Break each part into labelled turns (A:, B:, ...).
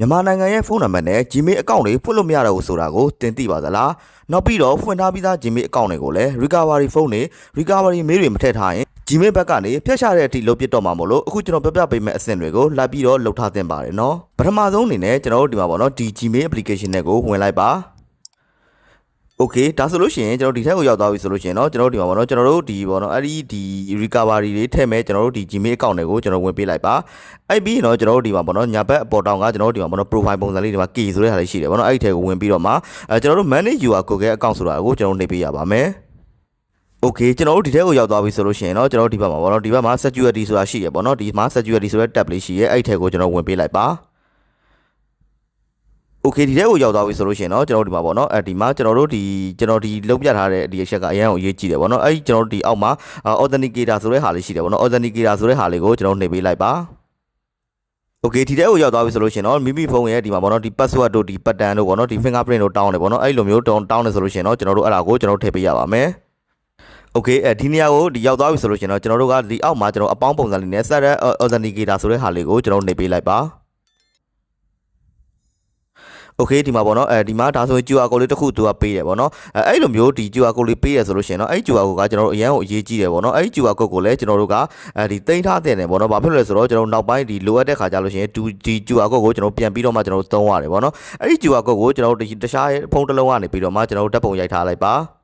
A: မြန်မာနိုင်ငံရဲ့ဖုန်းနံပါတ်နဲ့ Gmail အကောင့်တွေဖွင့်လို့မရတော့ဘူးဆိုတာကိုသင်သိပါသလားနောက်ပြီးတော့ဖွင့်ထားပြီးသား Gmail အကောင့်တွေကိုလည်း recovery ဖုန်းတွေ recovery mail တွေမထည့်ထားရင် Gmail ဘက်ကနေဖျက်ချတဲ့အထိလုပ်ပြတော့မှာမို့လို့အခုကျွန်တော်ပြပြပေးမယ့်အဆင့်တွေကိုလိုက်ပြီးတော့လုပ်ထားသင့်ပါတယ်နော်ပထမဆုံးအနေနဲ့ကျွန်တော်တို့ဒီမှာပေါ့နော်ဒီ Gmail application နဲ့ကိုဝင်လိုက်ပါ โอเคဒါဆိုလို့ရှိရင်ကျွန်တော်ဒီထက်ကိုရောက်သွားပြီဆိုလို့ရှိရင်เนาะကျွန်တော်တို့ဒီမှာပေါ့เนาะကျွန်တော်တို့ဒီပေါ့เนาะအဲ့ဒီဒီ recovery တွေထည့်မဲ့ကျွန်တော်တို့ဒီ Gmail account တွေကိုကျွန်တော်ဝင်ပေးလိုက်ပါအဲ့ပြီးရင်เนาะကျွန်တော်တို့ဒီမှာပေါ့เนาะညာဘက်အပေါ်တောင်ကကျွန်တော်တို့ဒီမှာပေါ့เนาะ profile ပုံစံလေးဒီမှာ key ဆိုတဲ့ဟာလေးရှိတယ်ပေါ့เนาะအဲ့ဒီထဲကိုဝင်ပြီးတော့မှအဲကျွန်တော်တို့ manage your google account ဆိုတာကိုကျွန်တော်တို့နှိပ်ပေးရပါမယ်โอเคကျွန်တော်တို့ဒီထဲကိုရောက်သွားပြီဆိုလို့ရှိရင်เนาะကျွန်တော်တို့ဒီဘက်မှာပေါ့เนาะဒီဘက်မှာ security ဆိုတာရှိရပေါ့เนาะဒီမှာ security ဆိုတဲ့ tab လေးရှိရအဲ့ဒီထဲကိုကျွန်တော်ဝင်ပေးလိုက်ပါ โอเคဒီထဲကိုရောက်သွားပြီဆိုလို့ရှိရင်เนาะကျွန်တော်တို့ဒီမှာပေါ့เนาะအဲဒီမှာကျွန်တော်တို့ဒီကျွန်တော်ဒီလုံးပြထားတဲ့ဒီအချက်ကအရန်ကိုအရေးကြီးတယ်ပေါ့เนาะအဲဒီကျွန်တော်တို့ဒီအောက်မှာ authenticator ဆိုတဲ့ဟာလေးရှိတယ်ပေါ့เนาะ authenticator ဆိုတဲ့ဟာလေးကိုကျွန်တော်နှိပ်ပေးလိုက်ပါโอเคဒီထဲကိုရောက်သွားပြီဆိုလို့ရှိရင်เนาะမိမိဖုန်းရဲ့ဒီမှာပေါ့เนาะဒီ password တို့ဒီ pattern တို့ပေါ့เนาะဒီ fingerprint တို့တောင်းတယ်ပေါ့เนาะအဲ့လိုမျိုးတောင်းတောင်းတယ်ဆိုလို့ရှိရင်เนาะကျွန်တော်တို့အဲ့ဒါကိုကျွန်တော်ထည့်ပေးရပါမယ်โอเคအဲဒီနေရာကိုဒီရောက်သွားပြီဆိုလို့ရှိရင်တော့ကျွန်တော်တို့ကဒီအောက်မှာကျွန်တော်အပေါင်းပုံစံလေးနဲ့ set authenticator ဆိုတဲ့ဟာလေးကိုကျွန်တော်နှိပ်ပေးလိုက်ပါ โอเคဒီမှာပေါ့နော်အဲဒီမှာဒါဆိုရင် QR code လေးတစ်ခုသူကပေးတယ်ပေါ့နော်အဲအဲ့လိုမျိုးဒီ QR code လေးပေးရဆိုလို့ရှိရင်တော့အဲ့ QR code ကကျွန်တော်တို့အရန်ကိုအရေးကြီးတယ်ပေါ့နော်အဲ့ QR code ကိုလည်းကျွန်တော်တို့ကအဲဒီတင်ထားတဲ့တယ်ပေါ့နော်ဘာဖြစ်လို့လဲဆိုတော့ကျွန်တော်တို့နောက်ပိုင်းဒီလိုအပ်တဲ့ခါကြလို့ရှိရင်ဒီ QR code ကိုကျွန်တော်ပြန်ပြီးတော့မှကျွန်တော်တို့သုံးရတယ်ပေါ့နော်အဲ့ဒီ QR code ကိုကျွန်တော်တို့တခြားဖုန်းတစ်လုံးကနေပြီးတော့မှကျွန်တော်တို့ဓာတ်ပုံရိုက်ထားလိုက်ပါ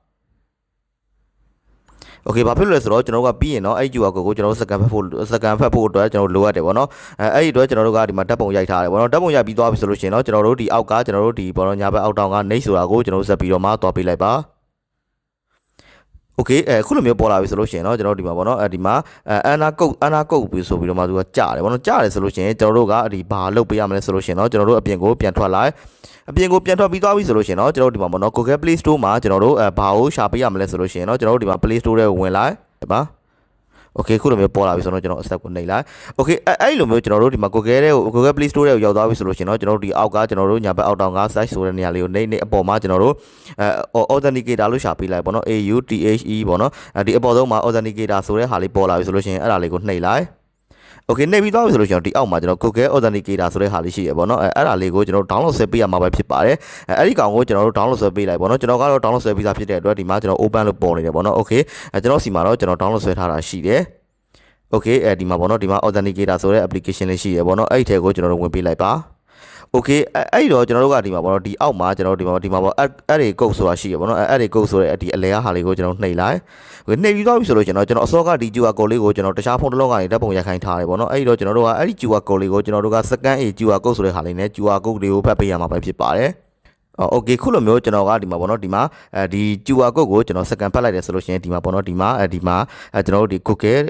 A: โอเคဘာဖြစ်လို့လဲဆိုတော့ကျွန်တော်တို့ကပြီးရင်တော့အဲ့ QR code ကိုကျွန်တော်တို့စကန်ဖတ်ဖို့စကန်ဖတ်ဖို့အတွက်ကျွန်တော်တို့လိုအပ်တယ်ပေါ့နော်အဲအဲ့ဒီအတွက်ကျွန်တော်တို့ကဒီမှာဓာတ်ပုံရိုက်ထားတယ်ပေါ့နော်ဓာတ်ပုံရိုက်ပြီးသွားပြီဆိုလို့ရှိရင်တော့ကျွန်တော်တို့ဒီအောက်ကကျွန်တော်တို့ဒီပေါ့နော်ညာဘက်အောက်တောင်ကနေဆိုတာကိုကျွန်တော်တို့ဆက်ပြီးတော့မှသွားပေးလိုက်ပါ โอเคအဲခုလိုမျိုးပေါ်လာပြီဆိုလို့ရှိရင်เนาะကျွန်တော်တို့ဒီမှာပေါ့เนาะအဲဒီမှာအဲအန်နာကုတ်အန်နာကုတ်ပြီးဆိုပြီးတော့မှသူကကြားတယ်ပေါ့เนาะကြားတယ်ဆိုလို့ရှိရင်ကျွန်တော်တို့ကဒီဘာလုပ်ပေးရမလဲဆိုလို့ရှိရင်เนาะကျွန်တော်တို့အပြင်ကိုပြန်ထွက်လိုက်အပြင်ကိုပြန်ထွက်ပြီးသွားပြီဆိုလို့ရှိရင်เนาะကျွန်တော်တို့ဒီမှာပေါ့เนาะ Google Play Store မှာကျွန်တော်တို့အဲဘာကိုရှာပေးရမလဲဆိုလို့ရှိရင်เนาะကျွန်တော်တို့ဒီမှာ Play Store ထဲကိုဝင်လိုက်ပါ โอเคခုလိုမျိုးပေါ်လာပြီဆိုတော့ကျွန်တော်အဆက်ကိုနှိပ်လိုက်โอเคအဲအဲ့လိုမျိုးကျွန်တော်တို့ဒီမှာ Google ထဲကို Google Play Store ထဲကိုရောက်သွားပြီဆိုလို့ရှိရင်တော့ကျွန်တော်တို့ဒီအောက်ကကျွန်တော်တို့ညာဘက်အောက်တောင်က search ဆိုတဲ့နေရာလေးကိုနှိပ်နှိပ်အပေါ်မှာကျွန်တော်တို့အဲ authenticator လို့ရှာပေးလိုက်ပေါ့နော် A U T H E ပေါ့နော်အဲဒီအပေါ်ဆုံးမှာ authenticator ဆိုတဲ့ဟာလေးပေါ်လာပြီဆိုလို့ရှိရင်အဲ့ဒါလေးကိုနှိပ်လိုက် okay နှိပ်ပြီးသွားပြီဆိုလို့ရှိရင်ဒီအောက်မှာကျွန်တော် Google Authenticator ဆိုတဲ့ဟာလေးရှိရပေါ့နော်အဲအဲ့ဒါလေးကိုကျွန်တော် download ဆဲပေးရမှာပဲဖြစ်ပါတယ်အဲအဲ့ဒီကောင်ကိုကျွန်တော်တို့ download ဆဲပေးလိုက်ပေါ့နော်ကျွန်တော်ကတော့ download ဆဲပေးသားဖြစ်တဲ့အတွက်ဒီမှာကျွန်တော် open လို့ပေါ်နေတယ်ပေါ့နော် okay အဲကျွန်တော်စီမှာတော့ကျွန်တော် download ဆဲထားတာရှိတယ် okay အဲဒီမှာပေါ့နော်ဒီမှာ authenticator ဆိုတဲ့ application လေးရှိရပေါ့နော်အဲ့ဒီထဲကိုကျွန်တော်တို့ဝင်ပေးလိုက်ပါ okay အဲ့အဲ့တော့ကျွန်တော်တို့ကဒီမှာပေါ့နော်ဒီအောက်မှာကျွန်တော်တို့ဒီမှာဒီမှာပေါ့အဲ့အဲ့ဒီ code ဆိုတာရှိရပေါ့နော်အဲ့အဲ့ဒီ code ဆိုတဲ့ဒီအလဲဟာလေးကိုကျွန်တော်နှိပ်လိုက်နှိပ်ပြီးသွားပြီဆိုလို့ကျွန်တော်ကျွန်တော်အစောကဒီ QR code လေးကိုကျွန်တော်တခြားဖုန်းတစ်လုံးကနေဓာတ်ပုံရိုက်ခိုင်းထားတယ်ပေါ့နော်အဲ့ဒီတော့ကျွန်တော်တို့ကအဲ့ဒီ QR code လေးကိုကျွန်တော်တို့က scan A QR code ဆိုတဲ့ဟာလေးနဲ့ QR code လေးကိုဖတ်ပေးရမှာပဲဖြစ်ပါတယ်အော် โอเคခုလိုမျိုးကျွန်တော်ကဒီမှာပေါ့နော်ဒီမှာအဲဒီ QR code ကိုကျွန်တော်စကန်ဖတ်လိုက်တယ်ဆိုလို့ရှိရင်ဒီမှာပေါ့နော်ဒီမှာအဲဒီမှာအဲကျွန်တော်တို့ဒီ Google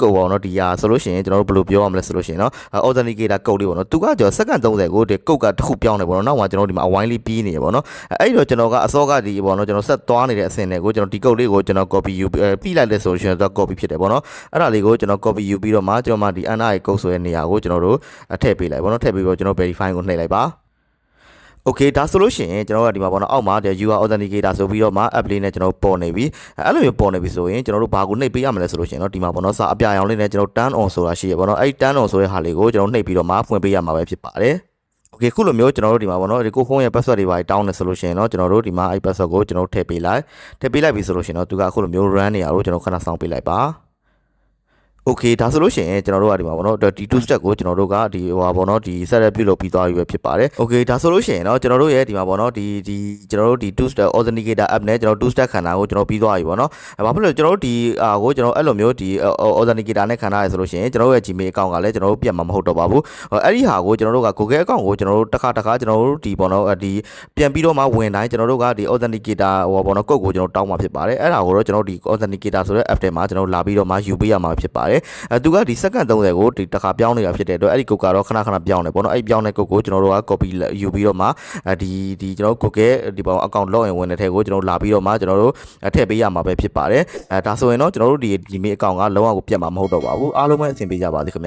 A: ကိုပေါ့နော်ဒီဟာဆိုလို့ရှိရင်ကျွန်တော်တို့ဘယ်လိုပြောရမလဲဆိုလို့ရှိရင်เนาะ authenticator code လေးပေါ့နော်သူကကျွန်တော်စကန်30ကိုဒီ code ကတစ်ခုပြောင်းတယ်ပေါ့နော်နောက်မှကျွန်တော်တို့ဒီမှာအဝိုင်းလေးပြီးနေရပေါ့နော်အဲ့ဒီတော့ကျွန်တော်ကအစောကဒီပေါ့နော်ကျွန်တော်ဆက်သွားနေတဲ့အဆင့်တွေကိုကျွန်တော်ဒီ code လေးကိုကျွန်တော် copy ယူပြီးလိုက်လဲဆိုလို့ရှိရင်တော့ copy ဖြစ်တယ်ပေါ့နော်အဲ့ဒါလေးကိုကျွန်တော် copy ယူပြီးတော့မှကျွန်တော်မှဒီ NRA code ဆိုတဲ့နေရာကိုကျွန်တော်တို့ထည့်ပေးလိုက်ပေါ့နော်ထည့်ပြီးတော့ကျွန်တော် verify ကိုနှိပ်လိုက်ပါ โอเคဒါဆိုလို့ရှိရင်ကျွန်တော်ကဒီမှာပေါ့နော်အောက်မှာဒီ UR authenticator ဆိုပြီးတော့မှ app လေးနဲ့ကျွန်တော်ပေါ်နေပြီအဲ့လိုမျိုးပေါ်နေပြီဆိုရင်ကျွန်တော်တို့ဘာကိုနှိပ်ပေးရမလဲဆိုလို့ရှိရင်တော့ဒီမှာပေါ့နော်စာအပြရောင်လေးနဲ့ကျွန်တော် turn on ဆိုတာရှိရပေါ့နော်အဲ့ turn on ဆိုတဲ့ဟာလေးကိုကျွန်တော်နှိပ်ပြီးတော့မှဖွင့်ပေးရမှာပဲဖြစ်ပါတယ်โอเคခုလိုမျိုးကျွန်တော်တို့ဒီမှာပေါ့နော်ဒီကိုဖုန်းရဲ့ password တွေပါတောင်းနေဆိုလို့ရှိရင်တော့ကျွန်တော်တို့ဒီမှာအဲ့ password ကိုကျွန်တော်ထည့်ပေးလိုက်ထည့်ပေးလိုက်ပြီဆိုလို့ရှိရင်တော့သူကအခုလိုမျိုး run နေရလို့ကျွန်တော်ခဏစောင့်ပေးလိုက်ပါ โอเคဒါဆိုလို့ရှိရင်ကျွန်တော်တို့ကဒီမှာပေါ့နော်ဒီ2 step ကိုကျွန်တော်တို့ကဒီဟိုပါပေါ့နော်ဒီ set up ပြုလုပ်ပြီးသွားပြီပဲဖြစ်ပါတယ်โอเคဒါဆိုလို့ရှိရင်တော့ကျွန်တော်တို့ရဲ့ဒီမှာပေါ့နော်ဒီဒီကျွန်တော်တို့ဒီ2 step authenticator app နဲ့ကျွန်တော်2 step ခန္ဓာကိုကျွန်တော်ပြီးသွားပြီပေါ့နော်ဘာဖြစ်လို့ကျွန်တော်တို့ဒီအာကိုကျွန်တော်အဲ့လိုမျိုးဒီ authenticator နဲ့ခန္ဓာရဆိုလို့ရှိရင်ကျွန်တော်တို့ရဲ့ Gmail account ကလည်းကျွန်တော်တို့ပြတ်မှာမဟုတ်တော့ပါဘူးအဲ့ဒီဟာကိုကျွန်တော်တို့က Google account ကိုကျွန်တော်တို့တစ်ခါတစ်ခါကျွန်တော်တို့ဒီပေါ့နော်ဒီပြန်ပြီးတော့မှဝင်တိုင်းကျွန်တော်တို့ကဒီ authenticator ဟိုပေါ့နော် code ကိုကျွန်တော်တောင်းမှာဖြစ်ပါတယ်အဲ့ဒါကိုတော့ကျွန်တော်ဒီ authenticator ဆိုတဲ့ app ထဲမှာကျွန်တော်လာပြီးတော့မှယူပေးရမှာဖြစ်ပါတယ် တယ်အဲသူကဒီစက္ကန့်30ကိုဒီတစ်ခါပြောင်းနေတာဖြစ်တဲ့အတွက်အဲ့ဒီ code ကတော့ခဏခဏပြောင်းနေပေါ့နော်အဲ့ဒီပြောင်းတဲ့ code ကိုကျွန်တော်တို့က copy ယူပြီးတော့မှအဲဒီဒီကျွန်တော် Google ဒီပေါ့ account login ဝင်တဲ့ထဲကိုကျွန်တော်လာပြီးတော့မှကျွန်တော်တို့ထည့်ပေးရမှာပဲဖြစ်ပါတယ်အဲဒါဆိုရင်တော့ကျွန်တော်တို့ဒီ Gmail account ကလုံးဝကိုပြတ်မှာမဟုတ်တော့ပါဘူးအားလုံးပဲအဆင်ပြေကြပါစေခင်ဗျ